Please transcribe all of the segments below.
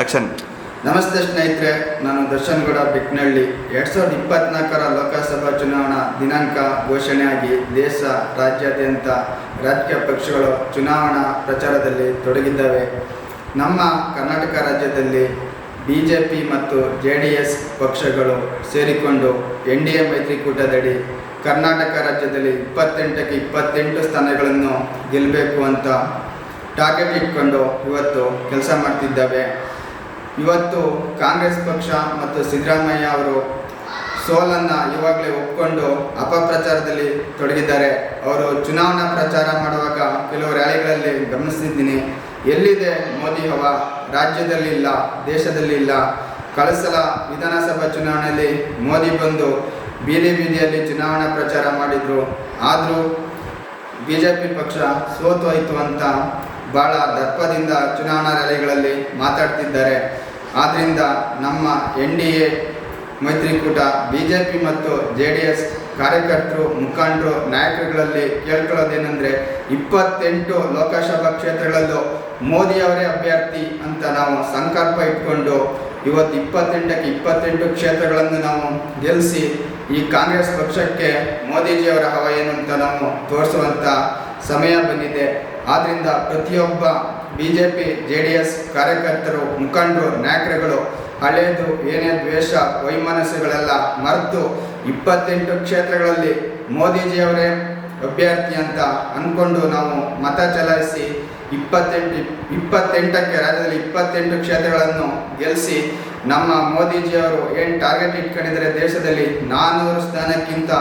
Action ನಮಸ್ತೆ ಸ್ನೇಹಿತರೆ, ನಾನು ದರ್ಶನ್ ಗೌಡ ಬಿಕ್ನಳ್ಳಿ ಎರಡು ಸಾವಿರದ ಇಪ್ಪತ್ನಾಲ್ಕರ ಲೋಕಸಭಾ ಚುನಾವಣಾ ದಿನಾಂಕ ಘೋಷಣೆಯಾಗಿ ದೇಶ, ರಾಜ್ಯಾದ್ಯಂತ ರಾಜಕೀಯ ಪಕ್ಷಗಳು ಚುನಾವಣಾ ಪ್ರಚಾರದಲ್ಲಿ ತೊಡಗಿದ್ದಾವೆ. ನಮ್ಮ ಕರ್ನಾಟಕ ರಾಜ್ಯದಲ್ಲಿ ಬಿ ಜೆ ಪಿ ಮತ್ತು ಜೆ ಡಿ ಎಸ್ ಪಕ್ಷಗಳು ಸೇರಿಕೊಂಡು ಎನ್ ಡಿ ಎ ಮೈತ್ರಿಕೂಟದಡಿ ಕರ್ನಾಟಕ ರಾಜ್ಯದಲ್ಲಿ ಇಪ್ಪತ್ತೆಂಟಕ್ಕೆ ಇಪ್ಪತ್ತೆಂಟು ಸ್ಥಾನಗಳನ್ನು ಗೆಲ್ಲಬೇಕು ಅಂತ ಟಾರ್ಗೆಟ್ ಇಟ್ಕೊಂಡು ಇವತ್ತು ಕೆಲಸ ಮಾಡ್ತಿದ್ದಾವೆ. ಇವತ್ತು ಕಾಂಗ್ರೆಸ್ ಪಕ್ಷ ಮತ್ತು ಸಿದ್ದರಾಮಯ್ಯ ಅವರು ಸೋಲನ್ನು ಇವಾಗಲೇ ಒಪ್ಪಿಕೊಂಡು ಅಪಪ್ರಚಾರದಲ್ಲಿ ತೊಡಗಿದ್ದಾರೆ. ಅವರು ಚುನಾವಣಾ ಪ್ರಚಾರ ಮಾಡುವಾಗ ಕೆಲವು ರ್ಯಾಲಿಗಳಲ್ಲಿ ಗಮನಿಸಿದ್ದೀನಿ. ಎಲ್ಲಿದೆ ಮೋದಿ ಹವ? ರಾಜ್ಯದಲ್ಲಿ ಇಲ್ಲ, ದೇಶದಲ್ಲಿ ಇಲ್ಲ. ಕಳಸಲ ಸಲ ವಿಧಾನಸಭಾ ಚುನಾವಣೆಯಲ್ಲಿ ಮೋದಿ ಬಂದು ಬೀದಿ ಬೀದಿಯಲ್ಲಿ ಚುನಾವಣಾ ಪ್ರಚಾರ ಮಾಡಿದರು. ಆದರೂ ಬಿ ಜೆ ಪಿ ಪಕ್ಷ ಸೋತೋಯ್ತು ಅಂತ ಭಾಳ ದರ್ಪದಿಂದ ಚುನಾವಣಾ ರ್ಯಾಲಿಗಳಲ್ಲಿ ಮಾತಾಡ್ತಿದ್ದಾರೆ. ಆದ್ದರಿಂದ ನಮ್ಮ ಎನ್ ಡಿ ಎ, ಮೈತ್ರಿಕೂಟ, ಬಿ ಜೆ ಪಿ ಮತ್ತು ಜೆ ಡಿ ಎಸ್ ಕಾರ್ಯಕರ್ತರು, ಮುಖಂಡರು, ನಾಯಕರುಗಳಲ್ಲಿ ಕೇಳ್ಕೊಳ್ಳೋದೇನೆಂದರೆ ಇಪ್ಪತ್ತೆಂಟು ಲೋಕಸಭಾ ಕ್ಷೇತ್ರಗಳಲ್ಲೂ ಮೋದಿಯವರೇ ಅಭ್ಯರ್ಥಿ ಅಂತ ನಾವು ಸಂಕಲ್ಪ ಇಟ್ಕೊಂಡು ಇವತ್ತು ಇಪ್ಪತ್ತೆಂಟಕ್ಕೆ ಇಪ್ಪತ್ತೆಂಟು ಕ್ಷೇತ್ರಗಳನ್ನು ನಾವು ಗೆಲ್ಲಿಸಿ ಈ ಕಾಂಗ್ರೆಸ್ ಪಕ್ಷಕ್ಕೆ ಮೋದಿಜಿಯವರ ಹವ ಏನು ಅಂತ ನಾವು ತೋರಿಸುವಂಥ ಸಮಯ ಬಂದಿದೆ. ಆದ್ದರಿಂದ ಪ್ರತಿಯೊಬ್ಬ B J P J D S ಕಾರ್ಯಕರ್ತರು, ಮುಖಂಡರು, ನಾಯಕರುಗಳು ಹಳೆಯದು, ಏನೇ ದ್ವೇಷ, ವೈಮನಸ್ಸುಗಳೆಲ್ಲ ಮರೆತು ಇಪ್ಪತ್ತೆಂಟು ಕ್ಷೇತ್ರಗಳಲ್ಲಿ ಮೋದಿಜಿಯವರೇ ಅಭ್ಯರ್ಥಿ ಅಂತ ಅಂದ್ಕೊಂಡು ನಾವು ಮತ ಚಲಾಯಿಸಿ ಇಪ್ಪತ್ತೆಂಟು, ಇಪ್ಪತ್ತೆಂಟಕ್ಕೆ, ರಾಜ್ಯದಲ್ಲಿ ಇಪ್ಪತ್ತೆಂಟು ಕ್ಷೇತ್ರಗಳನ್ನು ಗೆಲ್ಲಿಸಿ ನಮ್ಮ ಮೋದಿಜಿಯವರು ಏನು ಟಾರ್ಗೆಟ್ ಇಟ್ಕೊಂಡಿದ್ದಾರೆ ದೇಶದಲ್ಲಿ ನಾನ್ನೂರು ಸ್ಥಾನಕ್ಕಿಂತ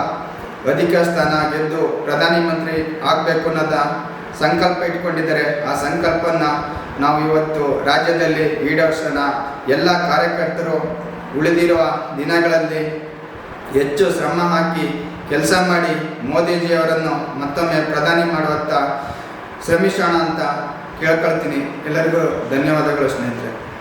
ಅಧಿಕ ಸ್ಥಾನ ಗೆದ್ದು ಪ್ರಧಾನಿ ಮಂತ್ರಿ ಆಗಬೇಕು ಅನ್ನೋದ? ಸಂಕಲ್ಪ ಇಟ್ಕೊಂಡಿದ್ದಾರೆ. ಆ ಸಂಕಲ್ಪನ ನಾವು ಇವತ್ತು ರಾಜ್ಯದಲ್ಲಿ ಈಡೇರಿಸೋಣ. ಎಲ್ಲ ಕಾರ್ಯಕರ್ತರು ಉಳಿದಿರುವ ದಿನಗಳಲ್ಲಿ ಹೆಚ್ಚು ಶ್ರಮ ಹಾಕಿ ಕೆಲಸ ಮಾಡಿ ಮೋದಿಜಿಯವರನ್ನು ಮತ್ತೊಮ್ಮೆ ಪ್ರಧಾನಿ ಮಾಡುವತ್ತ ಶ್ರಮಿಸೋಣ ಅಂತ ಕೇಳ್ಕೊಳ್ತೀನಿ. ಎಲ್ಲರಿಗೂ ಧನ್ಯವಾದಗಳು ಸ್ನೇಹಿತರೆ.